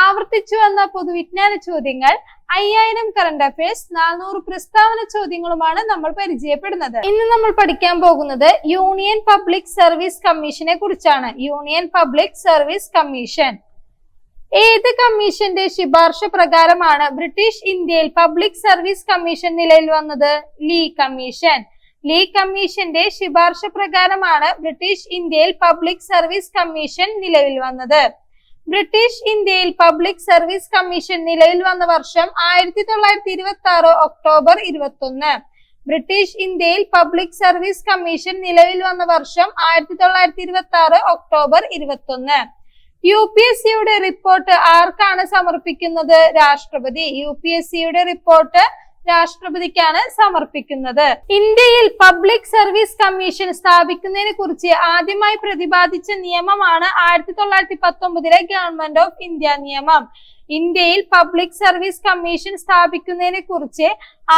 ആവർത്തിച്ചു വന്ന പൊതുവിജ്ഞാന ചോദ്യങ്ങൾ അയ്യായിരം കറണ്ട് അഫയേഴ്സ് നാനൂറ് പ്രസ്താവന ചോദ്യങ്ങളുമാണ് നമ്മൾ പരിചയപ്പെടുന്നത്. ഇന്ന് നമ്മൾ പഠിക്കാൻ പോകുന്നത് യൂണിയൻ പബ്ലിക് സർവീസ് കമ്മീഷനെ കുറിച്ചാണ്. Union public service commission. ഏത് കമ്മീഷന്റെ ശുപാർശ പ്രകാരമാണ് ബ്രിട്ടീഷ് ഇന്ത്യയിൽ പബ്ലിക് സർവീസ് കമ്മീഷൻ നിലയിൽ വന്നത്? Lee commission. ലീ കമ്മീഷന്റെ ശുപാർശ പ്രകാരമാണ് ബ്രിട്ടീഷ് ഇന്ത്യയിൽ പബ്ലിക് സർവീസ് കമ്മീഷൻ നിലവിൽ വന്നത്. ബ്രിട്ടീഷ് ഇന്ത്യയിൽ പബ്ലിക് സർവീസ് കമ്മീഷൻ നിലവിൽ വന്ന വർഷം ആയിരത്തി തൊള്ളായിരത്തി ഇരുപത്തി ആറ് ഒക്ടോബർ ഇരുപത്തി ഒന്ന് ബ്രിട്ടീഷ് ഇന്ത്യയിൽ പബ്ലിക് സർവീസ് കമ്മീഷൻ നിലവിൽ വന്ന വർഷം ആയിരത്തി തൊള്ളായിരത്തി ഇരുപത്തി ആറ് ഒക്ടോബർ ഇരുപത്തി ഒന്ന് യു പി എസ് സിയുടെ റിപ്പോർട്ട് ആർക്കാണ് സമർപ്പിക്കുന്നത്? രാഷ്ട്രപതി. യു പി എസ് സിയുടെ റിപ്പോർട്ട് രാഷ്ട്രപതിക്കാണ് സമർപ്പിക്കുന്നത്. ഇന്ത്യയിൽ പബ്ലിക് സർവീസ് കമ്മീഷൻ സ്ഥാപിക്കുന്നതിനെ കുറിച്ച് ആദ്യമായി പ്രതിപാദിച്ച നിയമമാണ് ആയിരത്തി തൊള്ളായിരത്തി പത്തൊമ്പതിലെ ഗവൺമെന്റ് ഓഫ് ഇന്ത്യ നിയമം. ഇന്ത്യയിൽ പബ്ലിക് സർവീസ് കമ്മീഷൻ സ്ഥാപിക്കുന്നതിനെ കുറിച്ച്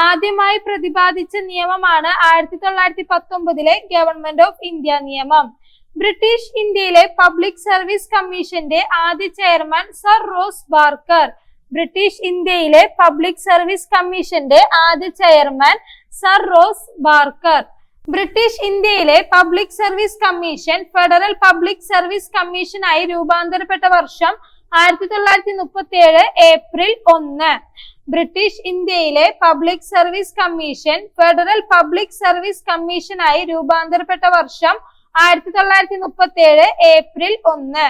ആദ്യമായി പ്രതിപാദിച്ച നിയമമാണ് ആയിരത്തി തൊള്ളായിരത്തി പത്തൊമ്പതിലെ ഗവൺമെന്റ് ഓഫ് ഇന്ത്യ നിയമം. ബ്രിട്ടീഷ് ഇന്ത്യയിലെ പബ്ലിക് സർവീസ് കമ്മീഷന്റെ ആദ്യ chairman sir Ross Barker British ഇന്ത്യയിലെ പബ്ലിക് സർവീസ് കമ്മീഷന്റെ ആദ്യ chairman sir Ross Barker. British ഇന്ത്യയിലെ public service commission federal public service കമ്മീഷനായി രൂപാന്തരപ്പെട്ട വർഷം ആയിരത്തി തൊള്ളായിരത്തി മുപ്പത്തി ഏഴ് ഏപ്രിൽ ഒന്ന്. ബ്രിട്ടീഷ് ഇന്ത്യയിലെ public service commission federal public service കമ്മീഷനായി രൂപാന്തരപ്പെട്ട വർഷം ആയിരത്തി തൊള്ളായിരത്തി മുപ്പത്തി ഏഴ് ഏപ്രിൽ ഒന്ന്.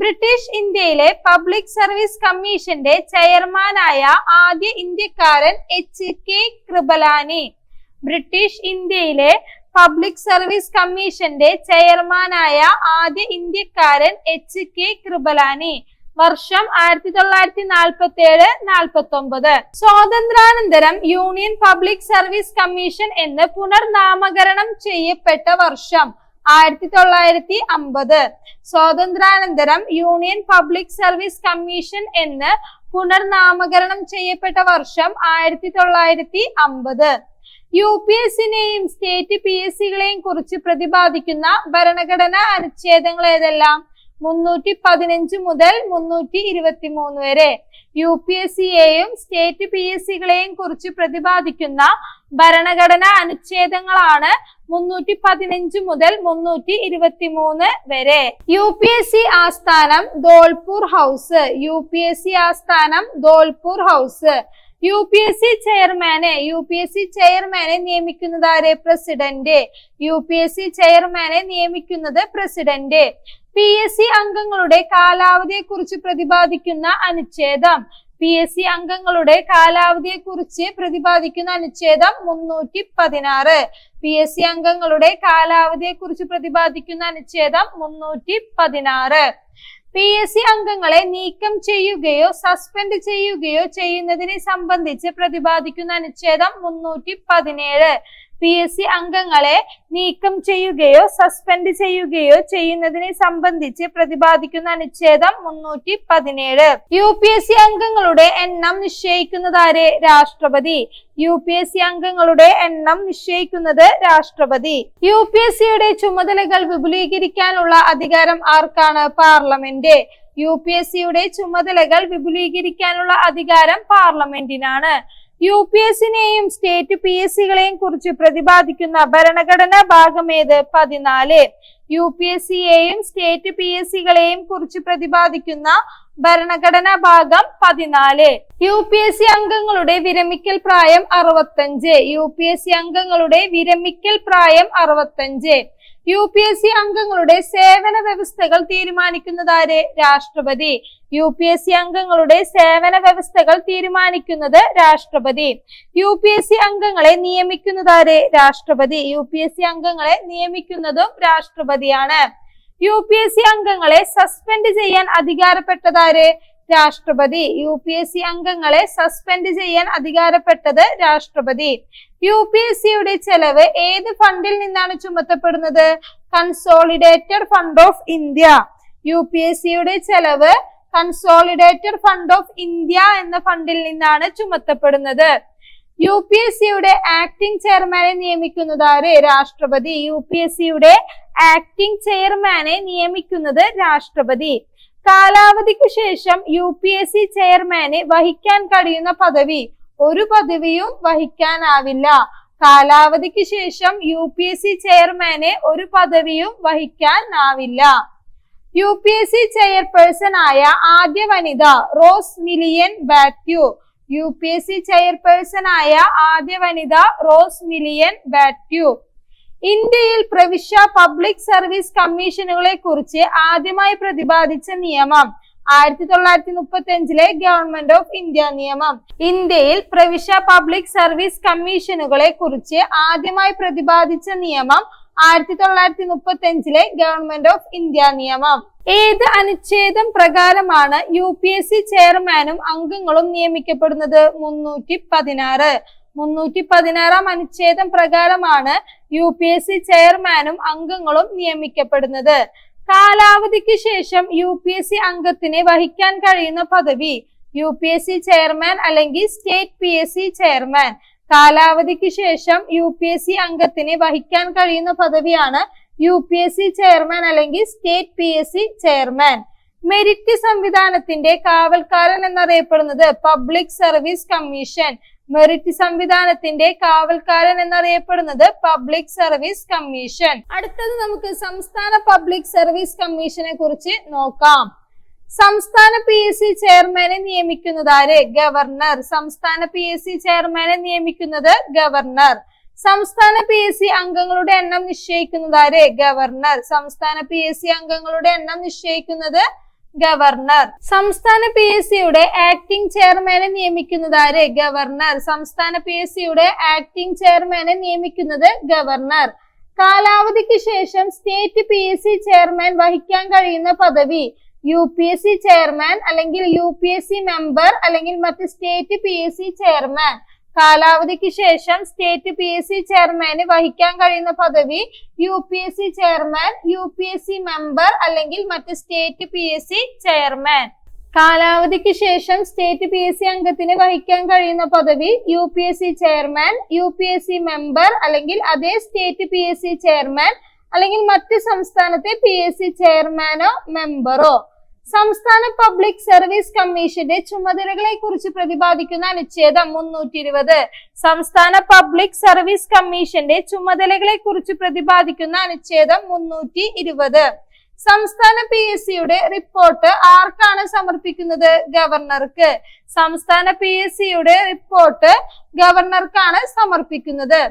ബ്രിട്ടീഷ് ഇന്ത്യയിലെ പബ്ലിക് സർവീസ് കമ്മീഷന്റെ ചെയർമാനായ ആദ്യ ഇന്ത്യക്കാരൻ എച്ച് കെ കൃപലാനി. ബ്രിട്ടീഷ് ഇന്ത്യയിലെ പബ്ലിക് സർവീസ് കമ്മീഷന്റെ ചെയർമാനായ ആദ്യ ഇന്ത്യക്കാരൻ എച്ച് കെ കൃപലാനി. വർഷം ആയിരത്തി തൊള്ളായിരത്തി നാൽപ്പത്തി ഏഴ് നാൽപ്പത്തി ഒമ്പത് സ്വാതന്ത്ര്യാനന്തരം യൂണിയൻ പബ്ലിക് സർവീസ് കമ്മീഷൻ എന്ന് പുനർനാമകരണം ചെയ്യപ്പെട്ട വർഷം. ആയിരത്തി തൊള്ളായിരത്തി അമ്പത് സ്വാതന്ത്ര്യാനന്തരം യൂണിയൻ പബ്ലിക് സർവീസ് കമ്മീഷൻ എന്ന് പുനർനാമകരണം ചെയ്യപ്പെട്ട വർഷം ആയിരത്തി തൊള്ളായിരത്തി അമ്പത് യു പി എസിനെയും സ്റ്റേറ്റ് പി എസ് സികളെയും കുറിച്ച് പ്രതിപാദിക്കുന്ന ഭരണഘടനാ അനുച്ഛേദങ്ങൾ ഏതെല്ലാം? മുന്നൂറ്റി പതിനഞ്ച് മുതൽ മുന്നൂറ്റി ഇരുപത്തി മൂന്ന് വരെ. യു പി എസ് സിയെയും സ്റ്റേറ്റ് പി എസ് സികളെയും കുറിച്ച് പ്രതിപാദിക്കുന്ന ഭരണഘടനാ അനുച്ഛേദങ്ങളാണ് മുന്നൂറ്റി പതിനഞ്ച് മുതൽ മുന്നൂറ്റി ഇരുപത്തി മൂന്ന് വരെ. യു പി എസ് സി ആസ്ഥാനം Dholpur house. U P S C ആസ്ഥാനം Dholpur house. U P S C ചെയർമാനെ U P S C ചെയർമാനെ നിയമിക്കുന്നത് ആരെ? President. U P S C ചെയർമാനെ നിയമിക്കുന്നത് പ്രസിഡന്റ്. പി എസ് സി അംഗങ്ങളുടെ കാലാവധിയെ കുറിച്ച് പ്രതിപാദിക്കുന്ന അനുച്ഛേദം. പി എസ് സി അംഗങ്ങളുടെ കാലാവധിയെ കുറിച്ച് പ്രതിപാദിക്കുന്ന അനുച്ഛേദം മുന്നൂറ്റി പതിനാറ് പി എസ് സി അംഗങ്ങളുടെ കാലാവധിയെ കുറിച്ച് പ്രതിപാദിക്കുന്ന അനുച്ഛേദം മുന്നൂറ്റി പതിനാറ് പി എസ് സി അംഗങ്ങളെ നീക്കം ചെയ്യുകയോ സസ്പെൻഡ് ചെയ്യുകയോ ചെയ്യുന്നതിനെ സംബന്ധിച്ച് പ്രതിപാദിക്കുന്ന അനുച്ഛേദം മുന്നൂറ്റി പതിനേഴ് പി എസ് സി അംഗങ്ങളെ നീക്കം ചെയ്യുകയോ സസ്പെൻഡ് ചെയ്യുകയോ ചെയ്യുന്നതിനെ സംബന്ധിച്ച് പ്രതിപാദിക്കുന്ന അനുച്ഛേദം മുന്നൂറ്റി പതിനേഴ് യു പി എസ് സി അംഗങ്ങളുടെ എണ്ണം നിശ്ചയിക്കുന്നതാരെ രാഷ്ട്രപതി. യു പി എസ് സി അംഗങ്ങളുടെ എണ്ണം നിശ്ചയിക്കുന്നത് രാഷ്ട്രപതി. യു പി എസ് സിയുടെ ചുമതലകൾ വിപുലീകരിക്കാനുള്ള അധികാരം ആർക്കാണ്? പാർലമെന്റ്. യു പി എസ് സിയുടെ ചുമതലകൾ വിപുലീകരിക്കാനുള്ള അധികാരം പാർലമെന്റിനാണ്. യു പി എസിനെയും സ്റ്റേറ്റ് പി എസ് സികളെയും കുറിച്ച് പ്രതിപാദിക്കുന്ന ഭരണഘടനാ ഏത്? പതിനാല്. യു പി എസ് സിയെയും സ്റ്റേറ്റ് പി എസ് സികളെയും കുറിച്ച് പ്രതിപാദിക്കുന്ന ഭരണഘടനാ ഭാഗം പതിനാല്. യു പി എസ് സി അംഗങ്ങളുടെ വിരമിക്കൽ പ്രായം അറുപത്തഞ്ച്. യു പി എസ് സി അംഗങ്ങളുടെ വിരമിക്കൽ പ്രായം അറുപത്തഞ്ച്. യു പി എസ് സി അംഗങ്ങളുടെ സേവന വ്യവസ്ഥകൾ തീരുമാനിക്കുന്നതാര് രാഷ്ട്രപതി. യു പി എസ് സി അംഗങ്ങളുടെ സേവന വ്യവസ്ഥകൾ തീരുമാനിക്കുന്നത് രാഷ്ട്രപതി. യു പി എസ് സി അംഗങ്ങളെ നിയമിക്കുന്നതാര് രാഷ്ട്രപതി. യു പി എസ് സി അംഗങ്ങളെ നിയമിക്കുന്നതും രാഷ്ട്രപതിയാണ്. യു പി എസ് സി അംഗങ്ങളെ സസ്പെൻഡ് ചെയ്യാൻ അധികാരപ്പെട്ടതാര് രാഷ്ട്രപതി. യു പി എസ് സി അംഗങ്ങളെ സസ്പെൻഡ് ചെയ്യാൻ അധികാരപ്പെട്ടത് രാഷ്ട്രപതി. യു പി എസ് സിയുടെ ചെലവ് ഏത് ഫണ്ടിൽ നിന്നാണ് ചുമത്തപ്പെടുന്നത്? Consolidated fund of India U P S സിയുടെ ചെലവ് കൺസോളിഡേറ്റഡ് ഫണ്ട് ഓഫ് ഇന്ത്യ എന്ന ഫണ്ടിൽ നിന്നാണ് ചുമത്തപ്പെടുന്നത്. യു പി എസ് സിയുടെ ആക്ടിംഗ് ചെയർമാനെ നിയമിക്കുന്നത് ആര്? രാഷ്ട്രപതി. യു പി എസ് സിയുടെ ആക്ടിംഗ് ചെയർമാനെ നിയമിക്കുന്നത് രാഷ്ട്രപതി. കാലാവധിക്ക് ശേഷം യു പി എസ് സി ചെയർമാന് വഹിക്കാൻ കഴിയുന്ന പദവി. ഒരു പദവിയും വഹിക്കാനാവില്ല. കാലാവധിക്ക് ശേഷം യു പി എസ് സി ചെയർമാന് ഒരു പദവിയും വഹിക്കാനാവില്ല. U P S C chairperson ആയ ആദ്യ വനിത Roze Millian Bethew U P S C chairperson ആയ ആദ്യ വനിത റോസ് മിലിയൻ ബാറ്റ്യു ഇന്ത്യയിൽ പ്രവിശ്യ പബ്ലിക് സർവീസ് കമ്മീഷനുകളെ കുറിച്ച് ആദ്യമായി പ്രതിപാദിച്ച നിയമം ആയിരത്തി തൊള്ളായിരത്തി മുപ്പത്തി അഞ്ചിലെ ഗവൺമെന്റ് ഓഫ് ഇന്ത്യ നിയമം. ഇന്ത്യയിൽ പ്രവിശ്യ പബ്ലിക് സർവീസ് കമ്മീഷനുകളെ കുറിച്ച് ആദ്യമായി പ്രതിപാദിച്ച നിയമം ആയിരത്തി തൊള്ളായിരത്തി മുപ്പത്തി അഞ്ചിലെ ഗവൺമെന്റ് ഓഫ് ഇന്ത്യ നിയമം. ഏത് അനുച്ഛേദം പ്രകാരമാണ് യു പി എസ് സി ചെയർമാനും അംഗങ്ങളും നിയമിക്കപ്പെടുന്നത്? മുന്നൂറ്റി പതിനാറ് മുന്നൂറ്റി പതിനാറാം അനുച്ഛേദം പ്രകാരമാണ് യു പി എസ് സി ചെയർമാനും അംഗങ്ങളും നിയമിക്കപ്പെടുന്നത്. കാലാവധിക്ക് ശേഷം യു പി എസ് സി അംഗത്തിന് വഹിക്കാൻ കഴിയുന്ന പദവി U P S C chairman അല്ലെങ്കിൽ state P S C chairman. കാലാവധിക്ക് ശേഷം യു പി എസ് സി അംഗത്തിന് വഹിക്കാൻ കഴിയുന്ന പദവിയാണ് U P S C chairman അല്ലെങ്കിൽ state P S C chairman. Merit സംവിധാനത്തിന്റെ കാവൽക്കാരൻ എന്നറിയപ്പെടുന്നത് പബ്ലിക് സർവീസ് കമ്മീഷൻ. മെറിറ്റ് സംവിധാനത്തിന്റെ കാവൽക്കാരൻ എന്നറിയപ്പെടുന്നത് പബ്ലിക് സർവീസ് കമ്മീഷൻ. അടുത്തത് നമുക്ക് സംസ്ഥാന പബ്ലിക് സർവീസ് കമ്മീഷനെ കുറിച്ച് നോക്കാം. സംസ്ഥാന പി എസ് സി ചെയർമാനെ നിയമിക്കുന്നത് ആര്? ഗവർണർ. സംസ്ഥാന പി എസ് സി ചെയർമാനെ നിയമിക്കുന്നത് ഗവർണർ. സംസ്ഥാന പി എസ് സി അംഗങ്ങളുടെ എണ്ണം നിശ്ചയിക്കുന്നത് ആര്? ഗവർണർ. സംസ്ഥാന പി എസ് സി അംഗങ്ങളുടെ എണ്ണം നിശ്ചയിക്കുന്നത് ഗവർണർ. സംസ്ഥാന പി എസ് സിയുടെ ആക്ടിംഗ് ചെയർമാനെ നിയമിക്കുന്നത് ആര് ഗവർണർ? സംസ്ഥാന പി എസ് സിയുടെ ആക്ടിംഗ് ചെയർമാനെ നിയമിക്കുന്നത് ഗവർണർ. കാലാവധിക്ക് ശേഷം state P S C chairman വഹിക്കാൻ കഴിയുന്ന പദവി U P S C chairman അല്ലെങ്കിൽ U P S C member അല്ലെങ്കിൽ മറ്റ് state P S C chairman കാലാവധിക്ക് ശേഷം സ്റ്റേറ്റ് പി എസ് സി ചെയർമാന് വഹിക്കാൻ കഴിയുന്ന പദവി U P S C chairman U P S C member അല്ലെങ്കിൽ മറ്റ് state P S C chairman. കാലാവധിക്ക് ശേഷം സ്റ്റേറ്റ് പി എസ് സി അംഗത്തിന് വഹിക്കാൻ കഴിയുന്ന പദവി U P S C chairman U P S C member അല്ലെങ്കിൽ അതേ state P S C chairman അല്ലെങ്കിൽ മറ്റ് സംസ്ഥാനത്തെ പി എസ് സി ചെയർമാനോ മെമ്പറോ. സംസ്ഥാന പബ്ലിക് സർവീസ് കമ്മീഷന്റെ ചുമതലകളെ കുറിച്ച് പ്രതിപാദിക്കുന്ന അനുച്ഛേദം മുന്നൂറ്റി ഇരുപത് സംസ്ഥാന പബ്ലിക് സർവീസ് കമ്മീഷന്റെ ചുമതലകളെ കുറിച്ച് പ്രതിപാദിക്കുന്ന അനുച്ഛേദം മുന്നൂറ്റി ഇരുപത് സംസ്ഥാന പി എസ് സിയുടെ റിപ്പോർട്ട് ആർക്കാണ് സമർപ്പിക്കുന്നത്? ഗവർണർക്ക്. സംസ്ഥാന പി എസ് സിയുടെ റിപ്പോർട്ട് ഗവർണർക്കാണ് സമർപ്പിക്കുന്നത്.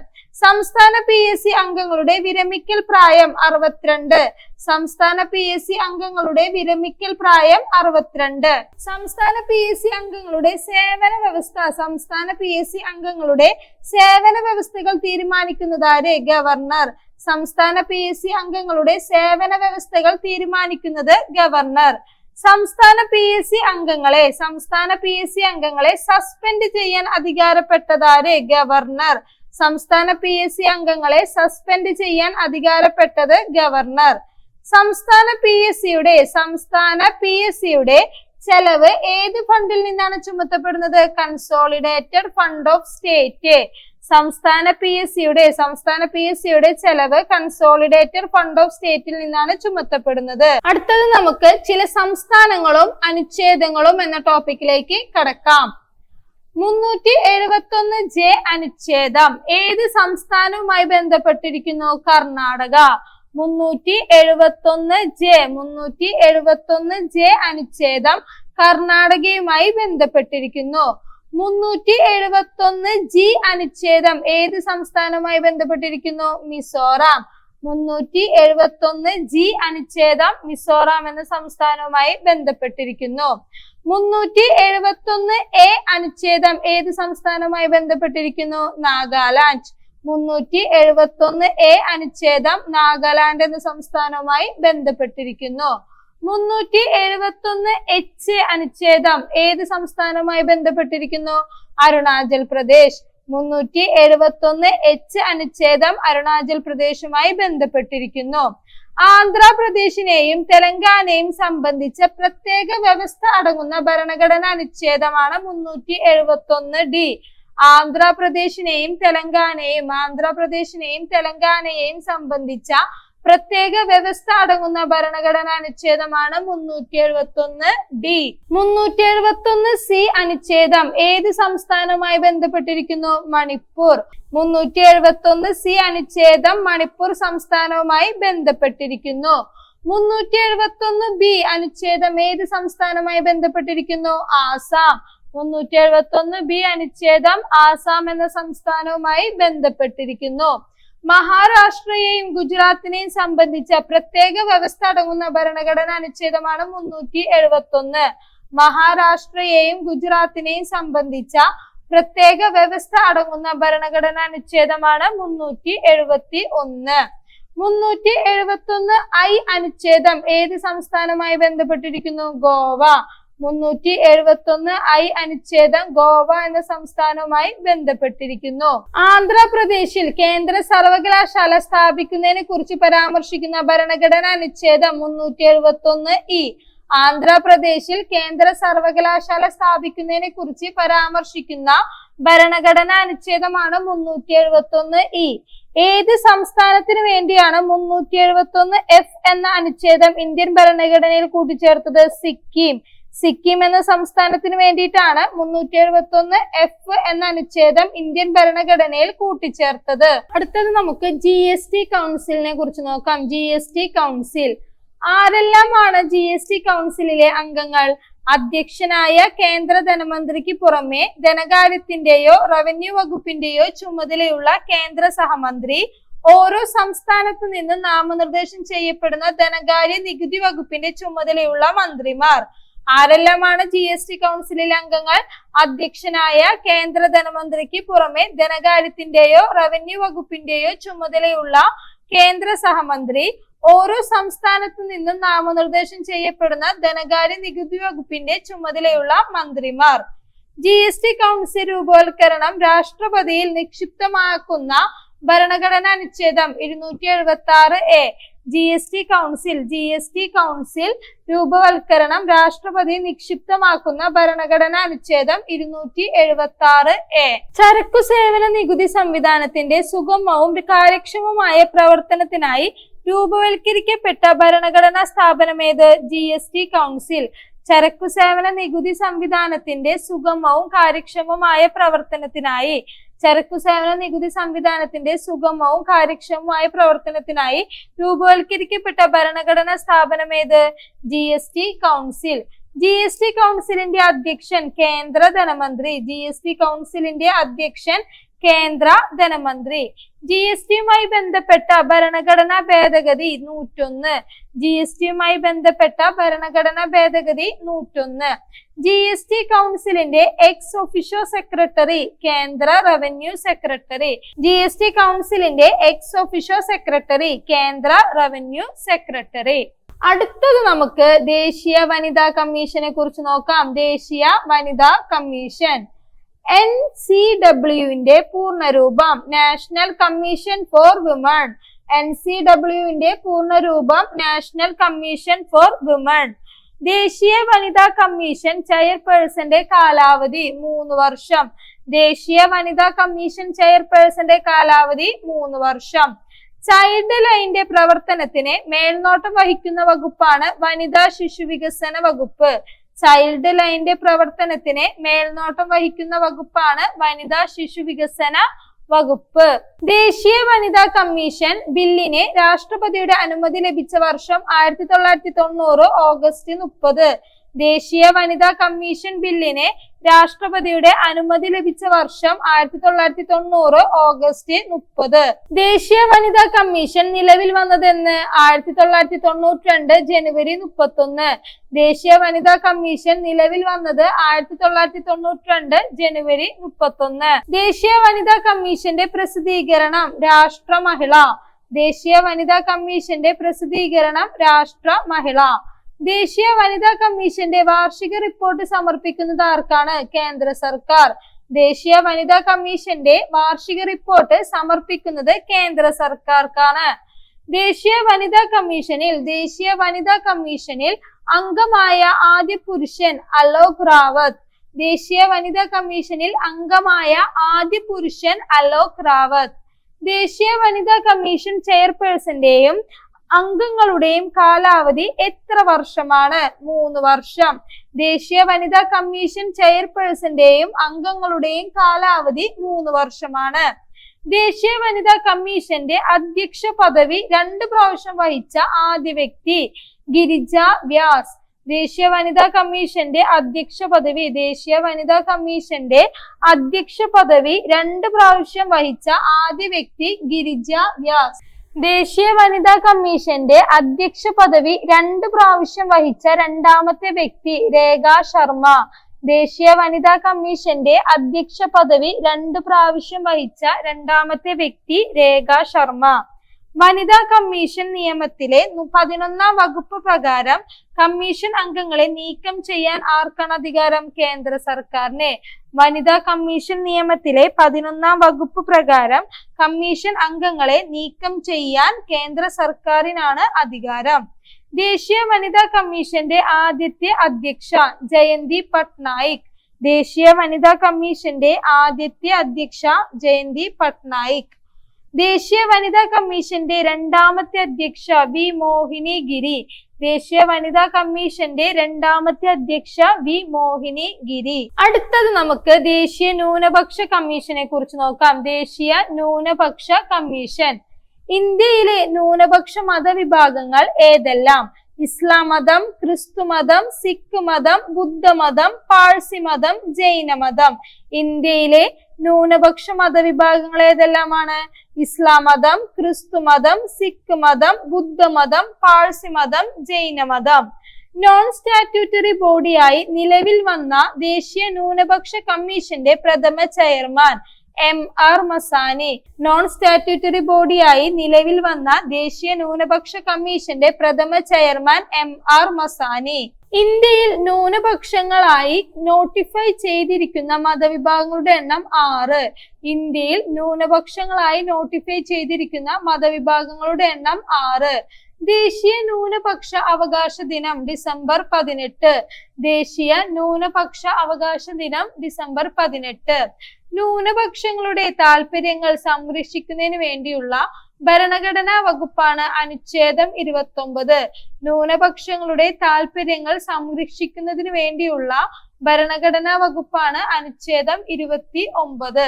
സംസ്ഥാന പി എസ് സി അംഗങ്ങളുടെ വിരമിക്കൽ പ്രായം അറുപത്തിരണ്ട്. സംസ്ഥാന പി എസ് സി അംഗങ്ങളുടെ വിരമിക്കൽ പ്രായം അറുപത്തിരണ്ട്. സംസ്ഥാന പി എസ് സി അംഗങ്ങളുടെ സേവന വ്യവസ്ഥ സംസ്ഥാന പി എസ് സി അംഗങ്ങളുടെ സേവന വ്യവസ്ഥകൾ തീരുമാനിക്കുന്നതാരെ? ഗവർണർ. സംസ്ഥാന പി എസ് സി അംഗങ്ങളുടെ സേവന വ്യവസ്ഥകൾ തീരുമാനിക്കുന്നത് ഗവർണർ. സംസ്ഥാന പി എസ് സി അംഗങ്ങളെ സംസ്ഥാന പി എസ് സി അംഗങ്ങളെ സസ്പെൻഡ് ചെയ്യാൻ അധികാരപ്പെട്ടതാരെ? ഗവർണർ. സംസ്ഥാന പി എസ് സി അംഗങ്ങളെ സസ്പെൻഡ് ചെയ്യാൻ അധികാരപ്പെട്ടത് ഗവർണർ. സംസ്ഥാന പി എസ് സിയുടെ സംസ്ഥാന പി എസ് സിയുടെ ചെലവ് ഏത് ഫണ്ടിൽ നിന്നാണ് ചുമത്തപ്പെടുന്നത്? കൺസോളിഡേറ്റഡ് ഫണ്ട് ഓഫ് സ്റ്റേറ്റ് സംസ്ഥാന പി എസ് സിയുടെ സംസ്ഥാന പി എസ് സിയുടെ ചെലവ് കൺസോളിഡേറ്റഡ് ഫണ്ട് ഓഫ് സ്റ്റേറ്റിൽ നിന്നാണ് ചുമത്തപ്പെടുന്നത്. അടുത്തത് നമുക്ക് ചില സംസ്ഥാനങ്ങളും അനുച്ഛേദങ്ങളും എന്ന ടോപ്പിക്കിലേക്ക് കടക്കാം. മുന്നൂറ്റി എഴുപത്തി ഒന്ന് ജെ അനുച്ഛേദം. ഏത് സംസ്ഥാനവുമായി ബന്ധപ്പെട്ടിരിക്കുന്നു? കർണാടക. മുന്നൂറ്റി എഴുപത്തി ഒന്ന് ജെ മുന്നൂറ്റി എഴുപത്തി ഒന്ന് ജെ അനുച്ഛേദം കർണാടകയുമായി ബന്ധപ്പെട്ടിരിക്കുന്നു. മുന്നൂറ്റി എഴുപത്തി ഒന്ന് ജി അനുച്ഛേദം ഏത് സംസ്ഥാനവുമായി ബന്ധപ്പെട്ടിരിക്കുന്നു? മിസോറാം. മുന്നൂറ്റി എഴുപത്തി ഒന്ന് ജി അനുച്ഛേദം മിസോറാം എന്ന സംസ്ഥാനവുമായി ബന്ധപ്പെട്ടിരിക്കുന്നു. മുന്നൂറ്റി എഴുപത്തി ഒന്ന് എ അനുച്ഛേദം ഏത് സംസ്ഥാനവുമായി ബന്ധപ്പെട്ടിരിക്കുന്നു? നാഗാലാൻഡ്. മുന്നൂറ്റി എഴുപത്തി ഒന്ന് എ അനുച്ഛേദം നാഗാലാൻഡ് എന്ന സംസ്ഥാനവുമായി ബന്ധപ്പെട്ടിരിക്കുന്നു. മുന്നൂറ്റി എഴുപത്തി ഒന്ന് എച്ച് അനുച്ഛേദം ഏത് സംസ്ഥാനവുമായി ബന്ധപ്പെട്ടിരിക്കുന്നു? അരുണാചൽ പ്രദേശ്. മുന്നൂറ്റി എഴുപത്തി ഒന്ന് എച്ച് അനുച്ഛേദം അരുണാചൽ പ്രദേശുമായി ബന്ധപ്പെട്ടിരിക്കുന്നു. ആന്ധ്രാപ്രദേശിനെയും തെലങ്കാനയും സംബന്ധിച്ച പ്രത്യേക വ്യവസ്ഥ അടങ്ങുന്ന ഭരണഘടന അനുച്ഛേദമാണ് മുന്നൂറ്റി എഴുപത്തി ഒന്ന് ഡി ആന്ധ്രാപ്രദേശിനെയും തെലങ്കാനയും ആന്ധ്രാപ്രദേശിനെയും തെലങ്കാനയെയും സംബന്ധിച്ച പ്രത്യേക വ്യവസ്ഥ അടങ്ങുന്ന ഭരണഘടന അനുച്ഛേദമാണ് മുന്നൂറ്റി എഴുപത്തി ഒന്ന് ഡി. മുന്നൂറ്റി എഴുപത്തി ഒന്ന് സി അനുച്ഛേദം ഏത് സംസ്ഥാനവുമായി ബന്ധപ്പെട്ടിരിക്കുന്നു? മണിപ്പൂർ. മുന്നൂറ്റി എഴുപത്തി ഒന്ന് സി അനുച്ഛേദം മണിപ്പൂർ സംസ്ഥാനവുമായി ബന്ധപ്പെട്ടിരിക്കുന്നു. മുന്നൂറ്റി എഴുപത്തി ഒന്ന് ബി അനുച്ഛേദം ഏത് സംസ്ഥാനവുമായി ബന്ധപ്പെട്ടിരിക്കുന്നു? ആസാം. മുന്നൂറ്റി എഴുപത്തി ഒന്ന് ബി അനുച്ഛേദം ആസാം എന്ന സംസ്ഥാനവുമായി ബന്ധപ്പെട്ടിരിക്കുന്നു. മഹാരാഷ്ട്രയെയും ഗുജറാത്തിനെയും സംബന്ധിച്ച പ്രത്യേക വ്യവസ്ഥ അടങ്ങുന്ന ഭരണഘടന അനുച്ഛേദമാണ് മുന്നൂറ്റി എഴുപത്തി ഒന്ന് മഹാരാഷ്ട്രയെയും ഗുജറാത്തിനെയും സംബന്ധിച്ച പ്രത്യേക വ്യവസ്ഥ അടങ്ങുന്ന ഭരണഘടന അനുച്ഛേദമാണ് മുന്നൂറ്റി എഴുപത്തി ഒന്ന് മുന്നൂറ്റി എഴുപത്തി ഒന്ന് ഐ അനുച്ഛേദം ഏത് സംസ്ഥാനമായി ബന്ധപ്പെട്ടിരിക്കുന്നു? ഗോവ. മുന്നൂറ്റി എഴുപത്തി ഒന്ന് ഐ അനുച്ഛേദം ഗോവ എന്ന സംസ്ഥാനവുമായി ബന്ധപ്പെട്ടിരിക്കുന്നു. ആന്ധ്രാപ്രദേശിൽ കേന്ദ്ര സർവകലാശാല സ്ഥാപിക്കുന്നതിനെ കുറിച്ച് പരാമർശിക്കുന്ന ഭരണഘടനാ അനുച്ഛേദം മുന്നൂറ്റി എഴുപത്തി ഒന്ന് ഇ. ആന്ധ്രാപ്രദേശിൽ കേന്ദ്ര സർവകലാശാല സ്ഥാപിക്കുന്നതിനെ കുറിച്ച് പരാമർശിക്കുന്ന ഭരണഘടനാ അനുച്ഛേദമാണ് മുന്നൂറ്റി എഴുപത്തി ഒന്ന് ഇ. ഏത് സംസ്ഥാനത്തിന് വേണ്ടിയാണ് മുന്നൂറ്റി എഴുപത്തി ഒന്ന് എഫ് എന്ന അനുച്ഛേദം ഇന്ത്യൻ ഭരണഘടനയിൽ കൂട്ടിച്ചേർത്തത്? സിക്കിം. സിക്കിം എന്ന സംസ്ഥാനത്തിന് വേണ്ടിയിട്ടാണ് മുന്നൂറ്റി എഴുപത്തി ഒന്ന് എഫ് എന്ന അനുച്ഛേദം ഇന്ത്യൻ ഭരണഘടനയിൽ കൂട്ടിച്ചേർത്തത്. അടുത്തത് നമുക്ക് ജി എസ് ടി കൗൺസിലിനെ കുറിച്ച് നോക്കാം. ജി എസ് ടി കൗൺസിൽ ആരെല്ലാമാണ് ജി എസ് ടി കൗൺസിലിലെ അംഗങ്ങൾ? അധ്യക്ഷനായ കേന്ദ്ര ധനമന്ത്രിക്ക് പുറമെ ധനകാര്യത്തിന്റെയോ റവന്യൂ വകുപ്പിന്റെയോ ചുമതലയുള്ള കേന്ദ്ര സഹമന്ത്രി ഓരോ സംസ്ഥാനത്തു നിന്ന് നാമനിർദ്ദേശം ചെയ്യപ്പെടുന്ന ധനകാര്യ നികുതി വകുപ്പിന്റെ ചുമതലയുള്ള മന്ത്രിമാർ. ആരെല്ലാമാണ് ജി എസ് ടി കൗൺസിലിൽ അംഗങ്ങൾ? അധ്യക്ഷനായ കേന്ദ്ര ധനമന്ത്രിക്ക് പുറമെ ധനകാര്യത്തിന്റെയോ റവന്യൂ വകുപ്പിന്റെയോ ചുമതലയുള്ള കേന്ദ്ര സഹമന്ത്രി ഓരോ സംസ്ഥാനത്തു നിന്നും നാമനിർദ്ദേശം ചെയ്യപ്പെടുന്ന ധനകാര്യ നികുതി വകുപ്പിന്റെ ചുമതലയുള്ള മന്ത്രിമാർ. ജി എസ് ടി കൗൺസിൽ രൂപവൽക്കരണം രാഷ്ട്രപതിയിൽ നിക്ഷിപ്തമാക്കുന്ന ഭരണഘടനാ അനുച്ഛേദം ഇരുന്നൂറ്റി എഴുപത്തി ആറ് A G S T council G S T council രൂപവൽക്കരണം രാഷ്ട്രപതി നിക്ഷിപ്തമാക്കുന്ന ഭരണഘടനാ അനുച്ഛേദം ഇരുന്നൂറ്റി എഴുപത്തി ആറ് എ. ചരക്കു സേവന നികുതി സംവിധാനത്തിന്റെ സുഗമവും കാര്യക്ഷമവുമായ പ്രവർത്തനത്തിനായി രൂപവൽക്കരിക്കപ്പെട്ട ഭരണഘടനാ സ്ഥാപനമേത് ജി എസ് ടി കൗൺസിൽ ചരക്കു സേവന നികുതി സംവിധാനത്തിന്റെ സുഗമവും കാര്യക്ഷമവുമായ പ്രവർത്തനത്തിനായി ചരക്കു സേവന നികുതി സംവിധാനത്തിന്റെ സുഗമവും കാര്യക്ഷമവുമായ പ്രവർത്തനത്തിനായി രൂപവൽക്കരിക്കപ്പെട്ട ഭരണഘടനാ സ്ഥാപനമേത് G S T council G S T കൗൺസിലിന്റെ അധ്യക്ഷൻ കേന്ദ്ര ധനമന്ത്രി. ജി എസ് ടി കൗൺസിലിന്റെ അധ്യക്ഷൻ കേന്ദ്ര ധനമന്ത്രി. ജി എസ് ടിയുമായി ബന്ധപ്പെട്ട ഭരണഘടനാ ഭേദഗതി നൂറ്റൊന്ന്. ജി എസ് ടിയുമായി ബന്ധപ്പെട്ട ഭരണഘടനാ ഭേദഗതി നൂറ്റൊന്ന്. ജി എസ് ടി കൗൺസിലിന്റെ എക്സ് ഒഫീഷ്യോ സെക്രട്ടറി കേന്ദ്ര revenue secretary G S T കൗൺസിലിന്റെ എക്സ് ഒഫീഷ്യോ സെക്രട്ടറി കേന്ദ്ര റവന്യൂ സെക്രട്ടറി അടുത്തത് നമുക്ക് ദേശീയ വനിതാ കമ്മീഷനെ കുറിച്ച് നോക്കാം. ദേശീയ വനിതാ കമ്മീഷൻ. എൻ സി ഡബ്ല്യുവിന്റെ പൂർണരൂപം national commission for women N C ഡബ്ല്യുവിന്റെ പൂർണരൂപം നാഷണൽ കമ്മീഷൻ ഫോർ വിമൺ ദേശീയ വനിതാ കമ്മീഷൻ ചെയർപേഴ്സന്റെ കാലാവധി മൂന്ന് വർഷം. ദേശീയ വനിതാ കമ്മീഷൻ ചെയർപേഴ്സന്റെ കാലാവധി മൂന്ന് വർഷം. ചൈൽഡ് ലൈന്റെ പ്രവർത്തനത്തിന് മേൽനോട്ടം വഹിക്കുന്ന വകുപ്പാണ് വനിതാ ശിശു വികസന വകുപ്പ്. ചൈൽഡ് ലൈന്റെ പ്രവർത്തനത്തിന് മേൽനോട്ടം വഹിക്കുന്ന വകുപ്പാണ് വനിതാ ശിശു വികസന വകുപ്പ്. ദേശീയ വനിതാ കമ്മീഷൻ ബില്ലിന് രാഷ്ട്രപതിയുടെ അനുമതി ലഭിച്ച വർഷം ആയിരത്തി തൊള്ളായിരത്തി തൊണ്ണൂറ് ഓഗസ്റ്റ് മുപ്പത്. ദേശീയ വനിതാ കമ്മീഷൻ ബില്ലിന് രാഷ്ട്രപതിയുടെ അനുമതി ലഭിച്ച വർഷം ആയിരത്തി തൊള്ളായിരത്തി തൊണ്ണൂറ് ഓഗസ്റ്റ് മുപ്പത്. ദേശീയ വനിതാ കമ്മീഷൻ നിലവിൽ വന്നതെന്ന് ആയിരത്തി തൊള്ളായിരത്തി തൊണ്ണൂറ്റി രണ്ട് ജനുവരി മുപ്പത്തൊന്ന്. ദേശീയ വനിതാ കമ്മീഷൻ നിലവിൽ വന്നത് ആയിരത്തി തൊള്ളായിരത്തി തൊണ്ണൂറ്റി രണ്ട് ജനുവരി മുപ്പത്തൊന്ന്. ദേശീയ വനിതാ കമ്മീഷന്റെ പ്രസിദ്ധീകരണം രാഷ്ട്ര മഹിള ദേശീയ വനിതാ കമ്മീഷന്റെ പ്രസിദ്ധീകരണം രാഷ്ട്ര മഹിള ദേശീയ വനിതാ കമ്മീഷന്റെ വാർഷിക റിപ്പോർട്ട് സമർപ്പിക്കുന്നത് ആർക്കാണ്? കേന്ദ്ര സർക്കാർ. ദേശീയ വനിതാ കമ്മീഷന്റെ വാർഷിക റിപ്പോർട്ട് സമർപ്പിക്കുന്നത് കേന്ദ്ര സർക്കാർക്കാണ്. ദേശീയ വനിതാ കമ്മീഷനിൽ ദേശീയ വനിതാ കമ്മീഷനിൽ അംഗമായ ആദ്യ പുരുഷൻ അലോക് റാവത്ത്. ദേശീയ വനിതാ കമ്മീഷനിൽ അംഗമായ ആദ്യ പുരുഷൻ അലോക് റാവത്ത്. ദേശീയ വനിതാ കമ്മീഷൻ ചെയർപേഴ്സന്റെയും അംഗങ്ങളുടെയും കാലാവധി എത്ര വർഷമാണ്? മൂന്ന് വർഷം. ദേശീയ വനിതാ കമ്മീഷൻ ചെയർപേഴ്സന്റെയും അംഗങ്ങളുടെയും കാലാവധി മൂന്ന് വർഷമാണ്. ദേശീയ വനിതാ കമ്മീഷന്റെ അധ്യക്ഷ പദവി രണ്ട് പ്രാവശ്യം വഹിച്ച ആദ്യ വ്യക്തി ഗിരിജ വ്യാസ്. ദേശീയ വനിതാ കമ്മീഷന്റെ അധ്യക്ഷ പദവി ദേശീയ വനിതാ കമ്മീഷന്റെ അധ്യക്ഷ പദവി രണ്ട് പ്രാവശ്യം വഹിച്ച ആദ്യ വ്യക്തി ഗിരിജ വ്യാസ്. ദേശീയ വനിതാ കമ്മീഷന്റെ അധ്യക്ഷ പദവി രണ്ട് പ്രാവശ്യം വഹിച്ച രണ്ടാമത്തെ വ്യക്തി രേഖ ശർമ്മ. ദേശീയ വനിതാ കമ്മീഷന്റെ അധ്യക്ഷ പദവി രണ്ട് പ്രാവശ്യം വഹിച്ച രണ്ടാമത്തെ വ്യക്തി രേഖ ശർമ്മ. വനിതാ കമ്മീഷൻ നിയമത്തിലെ പതിനൊന്നാം വകുപ്പ് പ്രകാരം കമ്മീഷൻ അംഗങ്ങളെ നീക്കം ചെയ്യാൻ ആർക്കാണ് അധികാരം? കേന്ദ്ര സർക്കാരിന്. വനിതാ കമ്മീഷൻ നിയമത്തിലെ പതിനൊന്നാം വകുപ്പ് പ്രകാരം കമ്മീഷൻ അംഗങ്ങളെ നീക്കം ചെയ്യാൻ കേന്ദ്ര സർക്കാരിനാണ് അധികാരം. ദേശീയ വനിതാ കമ്മീഷന്റെ ആദ്യത്തെ അധ്യക്ഷ ജയന്തി പട്നായിക്. ദേശീയ വനിതാ കമ്മീഷന്റെ ആദ്യത്തെ അധ്യക്ഷ ജയന്തി പട്നായിക്. ദേശീയ വനിതാ കമ്മീഷന്റെ രണ്ടാമത്തെ അധ്യക്ഷ വി മോഹിനി ഗിരി ദേശീയ വനിതാ കമ്മീഷന്റെ രണ്ടാമത്തെ അധ്യക്ഷ വി മോഹിനി ഗിരി അടുത്തത് നമുക്ക് ദേശീയ ന്യൂനപക്ഷ കമ്മീഷനെ കുറിച്ച് നോക്കാം. ദേശീയ ന്യൂനപക്ഷ കമ്മീഷൻ. ഇന്ത്യയിലെ ന്യൂനപക്ഷ മതവിഭാഗങ്ങൾ ഏതെല്ലാം? ഇസ്ലാം മതം ക്രിസ്തു മതം സിഖ് മതം ബുദ്ധമതം പാഴ്സി മതം ജൈന മതം. ഇന്ത്യയിലെ ന്യൂനപക്ഷ മതവിഭാഗങ്ങൾ ഏതെല്ലാമാണ്? ഇസ്ലാം മതം ക്രിസ്തു മതം സിഖ് മതം ബുദ്ധമതം പാഴ്സി മതം ജൈന മതം. നോൺ സ്റ്റാറ്റ്യൂട്ടറി ബോഡിയായി നിലവിൽ വന്ന ദേശീയ ന്യൂനപക്ഷ കമ്മീഷന്റെ പ്രഥമ chairman M R Masani. Non statutory ബോഡിയായി നിലവിൽ വന്ന ദേശീയ ന്യൂനപക്ഷ കമ്മീഷന്റെ പ്രഥമ ചെയർമാൻ എം ആർ മസാനി. ഇന്ത്യയിൽ ന്യൂനപക്ഷങ്ങളായി നോട്ടിഫൈ ചെയ്തിരിക്കുന്ന മതവിഭാഗങ്ങളുടെ എണ്ണം ആറ്. ഇന്ത്യയിൽ ന്യൂനപക്ഷങ്ങളായി നോട്ടിഫൈ ചെയ്തിരിക്കുന്ന മതവിഭാഗങ്ങളുടെ എണ്ണം ആറ്. ദേശീയ ന്യൂനപക്ഷ അവകാശ ദിനം ഡിസംബർ പതിനെട്ട്. ദേശീയ ന്യൂനപക്ഷ അവകാശ ദിനം ഡിസംബർ പതിനെട്ട്. ന്യൂനപക്ഷങ്ങളുടെ താല്പര്യങ്ങൾ സംരക്ഷിക്കുന്നതിന് വേണ്ടിയുള്ള ഭരണഘടനാ വകുപ്പാണ് അനുച്ഛേദം ഇരുപത്തി ഒമ്പത് ന്യൂനപക്ഷങ്ങളുടെ താല്പര്യങ്ങൾ സംരക്ഷിക്കുന്നതിന് വേണ്ടിയുള്ള ഭരണഘടനാ വകുപ്പാണ് അനുച്ഛേദം ഇരുപത്തി ഒമ്പത്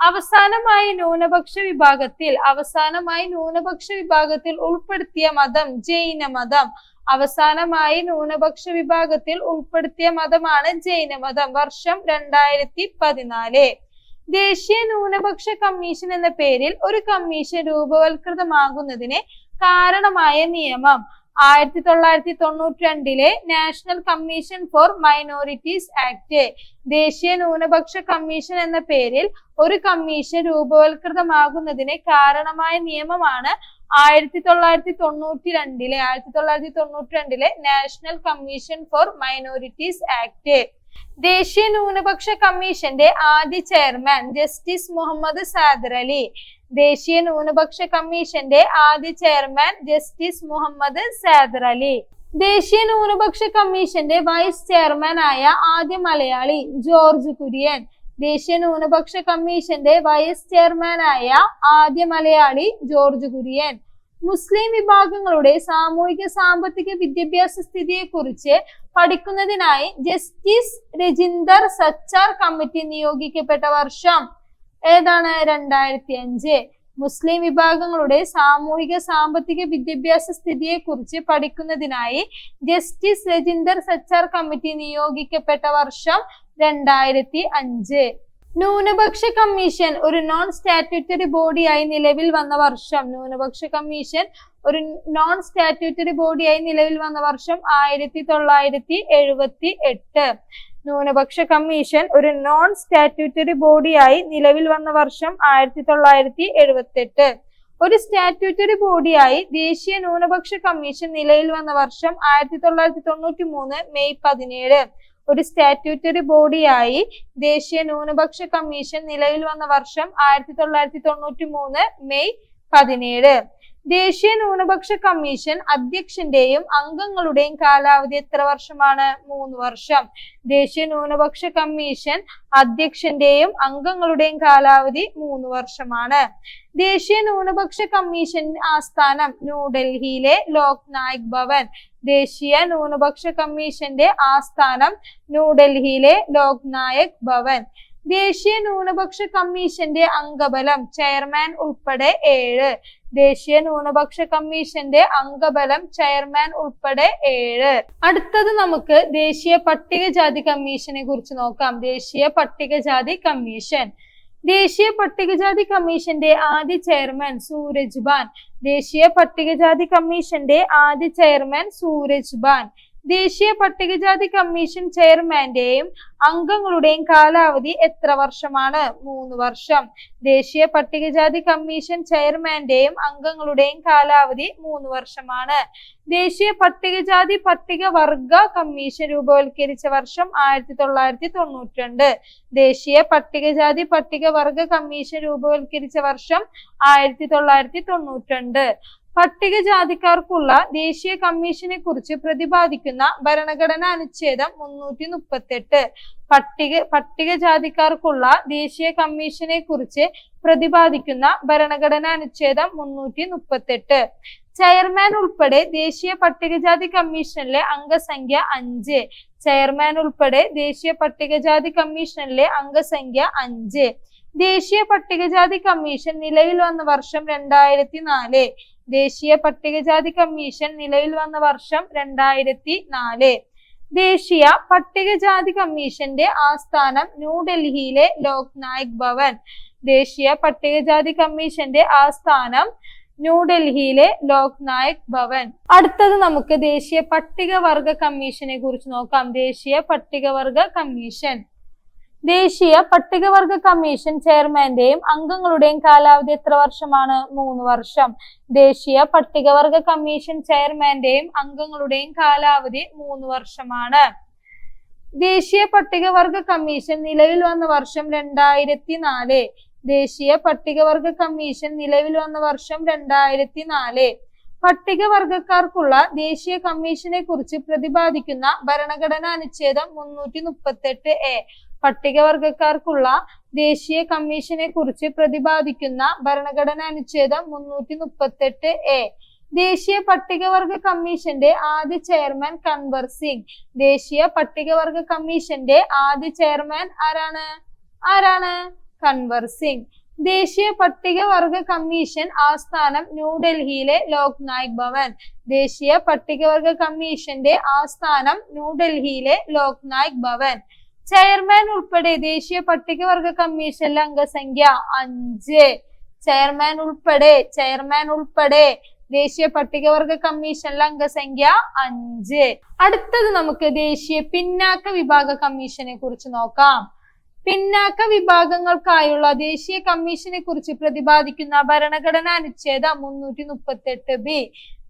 അവസാനമായി ന്യൂനപക്ഷ വിഭാഗത്തിൽ അവസാനമായി ന്യൂനപക്ഷ വിഭാഗത്തിൽ ഉൾപ്പെടുത്തിയ മതം ജൈന മതം. അവസാനമായി ന്യൂനപക്ഷ വിഭാഗത്തിൽ ഉൾപ്പെടുത്തിയ മതമാണ് ജൈന മതം. വർഷം രണ്ടായിരത്തി പതിനാല്. ദേശീയ ന്യൂനപക്ഷ കമ്മീഷൻ എന്ന പേരിൽ ഒരു കമ്മീഷൻ രൂപവൽകൃതമാകുന്നതിന് കാരണമായ നിയമം. ആയിരത്തി തൊള്ളായിരത്തി തൊണ്ണൂറ്റി രണ്ടിലെ national commission for minorities act ദേശീയ ന്യൂനപക്ഷ കമ്മീഷൻ എന്ന പേരിൽ ഒരു കമ്മീഷൻ രൂപവൽകൃതമാകുന്നതിന് കാരണമായ നിയമമാണ് ആയിരത്തി തൊള്ളായിരത്തി തൊണ്ണൂറ്റി രണ്ടിലെ ആയിരത്തി തൊള്ളായിരത്തി തൊണ്ണൂറ്റി രണ്ടിലെ national commission for minorities act ദേശീയ ന്യൂനപക്ഷ കമ്മീഷന്റെ ആദ്യ ചെയർമാൻ ജസ്റ്റിസ് മുഹമ്മദ് സാദർ അലി. ദേശീയ ന്യൂനപക്ഷ കമ്മീഷന്റെ ആദ്യ ചെയർമാൻ ജസ്റ്റിസ് മുഹമ്മദ് സാദർ അലി. ദേശീയ ന്യൂനപക്ഷ കമ്മീഷന്റെ വൈസ് ചെയർമാൻ ആയ ആദ്യ മലയാളി ജോർജ് കുര്യൻ. ദേശീയ ന്യൂനപക്ഷ കമ്മീഷന്റെ വൈസ് ചെയർമാൻ ആയ ആദ്യ മലയാളി ജോർജ് കുര്യൻ. മുസ്ലിം വിഭാഗങ്ങളുടെ സാമൂഹിക സാമ്പത്തിക വിദ്യാഭ്യാസ സ്ഥിതിയെ കുറിച്ച് പഠിക്കുന്നതിനായി ജസ്റ്റിസ് രജിന്ദർ സച്ചാർ കമ്മിറ്റി നിയോഗിക്കപ്പെട്ട വർഷം. ഏതാണ്? രണ്ടായിരത്തി അഞ്ച് മുസ്ലിം വിഭാഗങ്ങളുടെ സാമൂഹിക സാമ്പത്തിക വിദ്യാഭ്യാസ സ്ഥിതിയെ കുറിച്ച് പഠിക്കുന്നതിനായി ജസ്റ്റിസ് രജിന്ദർ സച്ചാർ കമ്മിറ്റി നിയോഗിക്കപ്പെട്ട വർഷം രണ്ടായിരത്തി അഞ്ച് ന്യൂനപക്ഷ കമ്മീഷൻ ഒരു നോൺ സ്റ്റാറ്റ്യൂട്ടറി ബോഡിയായി നിലവിൽ വന്ന വർഷം. ന്യൂനപക്ഷ കമ്മീഷൻ ഒരു നോൺ സ്റ്റാറ്റ്യൂട്ടറി ബോഡിയായി നിലവിൽ വന്ന വർഷം ആയിരത്തി തൊള്ളായിരത്തി എഴുപത്തി എട്ട് ന്യൂനപക്ഷ കമ്മീഷൻ ഒരു നോൺ സ്റ്റാറ്റ്യൂട്ടറി ബോഡിയായി നിലവിൽ വന്ന വർഷം ആയിരത്തി തൊള്ളായിരത്തി എഴുപത്തി എട്ട് ഒരു സ്റ്റാറ്റ്യൂട്ടറി ബോഡിയായി ദേശീയ ന്യൂനപക്ഷ കമ്മീഷൻ നിലയിൽ വന്ന വർഷം ആയിരത്തി തൊള്ളായിരത്തി തൊണ്ണൂറ്റി മൂന്ന് മെയ് പതിനേഴ്. ഒരു സ്റ്റാറ്റ്യൂട്ടറി ബോഡിയായി ദേശീയ ന്യൂനപക്ഷ കമ്മീഷൻ നിലവിൽ വന്ന വർഷം ആയിരത്തി തൊള്ളായിരത്തി തൊണ്ണൂറ്റി മൂന്ന് മെയ് പതിനേഴ്. ദേശീയ ന്യൂനപക്ഷ കമ്മീഷൻ അധ്യക്ഷന്റെയും അംഗങ്ങളുടെയും കാലാവധി എത്ര വർഷമാണ്? മൂന്ന് വർഷം. ദേശീയ ന്യൂനപക്ഷ കമ്മീഷൻ അധ്യക്ഷന്റെയും അംഗങ്ങളുടെയും കാലാവധി മൂന്ന് വർഷമാണ്. ദേശീയ ന്യൂനപക്ഷ കമ്മീഷൻ ആസ്ഥാനം ന്യൂഡൽഹിയിലെ ലോക് നായക് ഭവൻ. ദേശീയ ന്യൂനപക്ഷ കമ്മീഷന്റെ ആസ്ഥാനം ന്യൂഡൽഹിയിലെ ലോക് നായക് ഭവൻ. ദേശീയ ന്യൂനപക്ഷ കമ്മീഷന്റെ അംഗബലം ചെയർമാൻ ഉൾപ്പെടെ ഏഴ്. ദേശീയ ന്യൂനപക്ഷ കമ്മീഷന്റെ അംഗബലം ചെയർമാൻ ഉൾപ്പെടെ ഏഴ്. അടുത്തത് നമുക്ക് ദേശീയ പട്ടികജാതി കമ്മീഷനെ കുറിച്ച് നോക്കാം. ദേശീയ പട്ടികജാതി കമ്മീഷൻ. ദേശീയ പട്ടികജാതി കമ്മീഷന്റെ ആദ്യ ചെയർമാൻ സൂരജ് ബാൻ. ദേശീയ പട്ടികജാതി കമ്മീഷന്റെ ആദ്യ ചെയർമാൻ സൂരജ് ബാൻ. ദേശീയ പട്ടികജാതി കമ്മീഷൻ ചെയർമാന്റെയും അംഗങ്ങളുടെയും കാലാവധി എത്ര വർഷമാണ്? മൂന്ന് വർഷം. ദേശീയ പട്ടികജാതി കമ്മീഷൻ ചെയർമാന്റെയും അംഗങ്ങളുടെയും കാലാവധി മൂന്ന് വർഷമാണ്. ദേശീയ പട്ടികജാതി പട്ടികവർഗ കമ്മീഷൻ രൂപവൽക്കരിച്ച വർഷം ആയിരത്തി തൊള്ളായിരത്തി തൊണ്ണൂറ്റി രണ്ട് ദേശീയ പട്ടികജാതി പട്ടികവർഗ കമ്മീഷൻ രൂപവൽക്കരിച്ച വർഷം ആയിരത്തി തൊള്ളായിരത്തി തൊണ്ണൂറ്റി രണ്ട് പട്ടികജാതിക്കാർക്കുള്ള ദേശീയ കമ്മീഷനെ കുറിച്ച് പ്രതിപാദിക്കുന്ന ഭരണഘടനാ അനുച്ഛേദം മുന്നൂറ്റി മുപ്പത്തെട്ട് പട്ടിക പട്ടികജാതിക്കാർക്കുള്ള ദേശീയ കമ്മീഷനെ കുറിച്ച് പ്രതിപാദിക്കുന്ന ഭരണഘടനാ അനുച്ഛേദം മുന്നൂറ്റി മുപ്പത്തെട്ട് ചെയർമാൻ ഉൾപ്പെടെ ദേശീയ പട്ടികജാതി കമ്മീഷനിലെ അംഗസംഖ്യ അഞ്ച്. ചെയർമാൻ ഉൾപ്പെടെ ദേശീയ പട്ടികജാതി കമ്മീഷനിലെ അംഗസംഖ്യ അഞ്ച്. ദേശീയ പട്ടികജാതി കമ്മീഷൻ നിലവിൽ വന്ന വർഷം രണ്ടായിരത്തി നാല് ദേശീയ പട്ടികജാതി കമ്മീഷൻ നിലവിൽ വന്ന വർഷം രണ്ടായിരത്തി നാല് ദേശീയ പട്ടികജാതി കമ്മീഷന്റെ ആസ്ഥാനം ന്യൂഡൽഹിയിലെ ലോക് നായക് ഭവൻ. ദേശീയ പട്ടികജാതി കമ്മീഷന്റെ ആസ്ഥാനം ന്യൂഡൽഹിയിലെ ലോക് നായക് ഭവൻ. അടുത്തത് നമുക്ക് ദേശീയ പട്ടികവർഗ കമ്മീഷനെ കുറിച്ച് നോക്കാം. ദേശീയ പട്ടികവർഗ കമ്മീഷൻ. ദേശീയ പട്ടികവർഗ കമ്മീഷൻ ചെയർമാന്റെയും അംഗങ്ങളുടെയും കാലാവധി എത്ര വർഷമാണ്? മൂന്ന് വർഷം. ദേശീയ പട്ടികവർഗ കമ്മീഷൻ ചെയർമാന്റെയും അംഗങ്ങളുടെയും കാലാവധി മൂന്ന് വർഷമാണ്. ദേശീയ പട്ടികവർഗ കമ്മീഷൻ നിലവിൽ വന്ന വർഷം രണ്ടായിരത്തി നാല് ദേശീയ പട്ടികവർഗ കമ്മീഷൻ നിലവിൽ വന്ന വർഷം രണ്ടായിരത്തി നാല് പട്ടികവർഗക്കാർക്കുള്ള ദേശീയ കമ്മീഷനെ കുറിച്ച് പ്രതിപാദിക്കുന്ന ഭരണഘടനാ അനുച്ഛേദം മുന്നൂറ്റി മുപ്പത്തെട്ട് എ. പട്ടികവർഗക്കാർക്കുള്ള ദേശീയ കമ്മീഷനെ കുറിച്ച് പ്രതിപാദിക്കുന്ന ഭരണഘടനാ അനുച്ഛേദം മുന്നൂറ്റി മുപ്പത്തെട്ട് എ. ദേശീയ പട്ടികവർഗ കമ്മീഷന്റെ ആദ്യ ചെയർമാൻ കൻവർ സിംഗ്. ദേശീയ പട്ടികവർഗ കമ്മീഷന്റെ ആദ്യ ചെയർമാൻ ആരാണ്? ആരാണ്? കൻവർ സിംഗ്. ദേശീയ പട്ടികവർഗ കമ്മീഷൻ ആസ്ഥാനം ന്യൂഡൽഹിയിലെ ലോക് നായക് ഭവൻ. ദേശീയ പട്ടികവർഗ കമ്മീഷന്റെ ആസ്ഥാനം ന്യൂഡൽഹിയിലെ ലോക് നായക് ഭവൻ. ചെയർമാൻ ഉൾപ്പെടെ ദേശീയ പട്ടികവർഗ കമ്മീഷനിലെ അംഗസംഖ്യ അഞ്ച്. ചെയർമാൻ ഉൾപ്പെടെ ചെയർമാൻ ഉൾപ്പെടെ ദേശീയ പട്ടികവർഗ കമ്മീഷനിലെ അംഗസംഖ്യ അഞ്ച്. അടുത്തത് നമുക്ക് ദേശീയ പിന്നാക്ക വിഭാഗ കമ്മീഷനെ കുറിച്ച് നോക്കാം. പിന്നാക്ക വിഭാഗങ്ങൾക്കായുള്ള ദേശീയ കമ്മീഷനെ കുറിച്ച് പ്രതിപാദിക്കുന്ന ഭരണഘടനാ അനുച്ഛേദം മുന്നൂറ്റി മുപ്പത്തി എട്ട് ബി.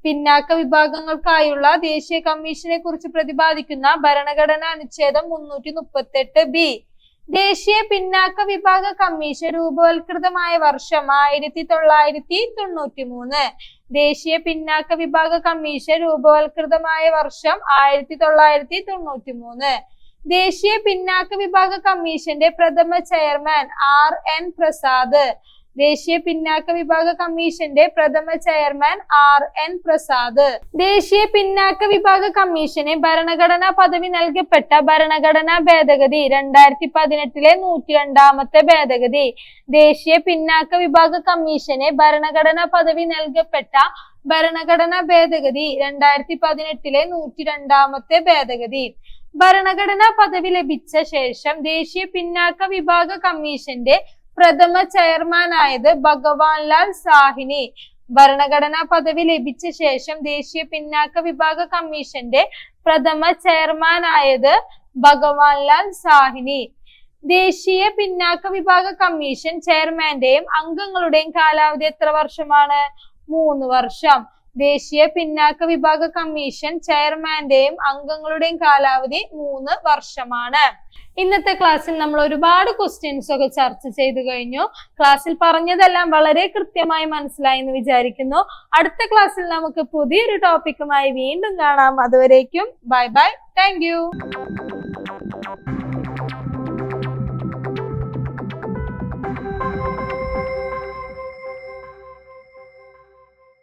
പിന്നാക്ക വിഭാഗങ്ങൾക്കായുള്ള ദേശീയ കമ്മീഷനെ കുറിച്ച് പ്രതിപാദിക്കുന്ന ഭരണഘടന അനുച്ഛേദം മുന്നൂറ്റി മുപ്പത്തെട്ട് ബി. ദേശീയ പിന്നാക്ക വിഭാഗ കമ്മീഷൻ രൂപവൽകൃതമായ വർഷം ആയിരത്തി തൊള്ളായിരത്തി തൊണ്ണൂറ്റി മൂന്ന് ദേശീയ പിന്നാക്ക വിഭാഗ കമ്മീഷൻ രൂപവൽകൃതമായ വർഷം ആയിരത്തി തൊള്ളായിരത്തി തൊണ്ണൂറ്റി മൂന്ന് ദേശീയ പിന്നാക്ക വിഭാഗ കമ്മീഷന്റെ പ്രഥമ ചെയർമാൻ ആർ എൻ പ്രസാദ്. ദേശീയ പിന്നാക്ക വിഭാഗ കമ്മീഷന്റെ പ്രഥമ ചെയർമാൻ ആർ എൻ പ്രസാദ്. ദേശീയ പിന്നാക്ക വിഭാഗ കമ്മീഷന് ഭരണഘടനാ പദവി നൽകപ്പെട്ട ഭരണഘടനാ ഭേദഗതി രണ്ടായിരത്തി പതിനെട്ടിലെ നൂറ്റി രണ്ടാമത്തെ ഭേദഗതി. ദേശീയ പിന്നാക്ക വിഭാഗ കമ്മീഷന് ഭരണഘടനാ പദവി നൽകപ്പെട്ട ഭരണഘടനാ ഭേദഗതി രണ്ടായിരത്തി പതിനെട്ടിലെ നൂറ്റി രണ്ടാമത്തെ ഭേദഗതി. ഭരണഘടനാ പദവി ലഭിച്ച ശേഷം ദേശീയ പിന്നാക്ക വിഭാഗ കമ്മീഷന്റെ പ്രഥമ ചെയർമാൻ ആയത് ഭഗവാൻലാൽ സാഹിനി. ഭരണഘടനാ പദവി ലഭിച്ച ശേഷം ദേശീയ പിന്നാക്ക വിഭാഗ കമ്മീഷന്റെ പ്രഥമ ചെയർമാൻ ആയത് ഭഗവാൻലാൽ സാഹിനി. ദേശീയ പിന്നാക്ക വിഭാഗ കമ്മീഷൻ ചെയർമാന്റെയും അംഗങ്ങളുടെയും കാലാവധി എത്ര വർഷമാണ്? മൂന്ന് വർഷം. ദേശീയ പിന്നാക്ക വിഭാഗ കമ്മീഷൻ ചെയർമാന്റെയും അംഗങ്ങളുടെയും കാലാവധി മൂന്ന് വർഷമാണ്. ഇന്നത്തെ ക്ലാസ്സിൽ നമ്മൾ ഒരുപാട് ക്വസ്റ്റ്യൻസ് ഒക്കെ ചർച്ച ചെയ്തു കഴിഞ്ഞു. ക്ലാസ്സിൽ പറഞ്ഞതെല്ലാം വളരെ കൃത്യമായി മനസ്സിലായി എന്ന് വിചാരിക്കുന്നു. അടുത്ത ക്ലാസ്സിൽ നമുക്ക് പുതിയൊരു ടോപ്പിക്കുമായി വീണ്ടും കാണാം. അതുവരേക്കും ബൈ ബൈ. താങ്ക്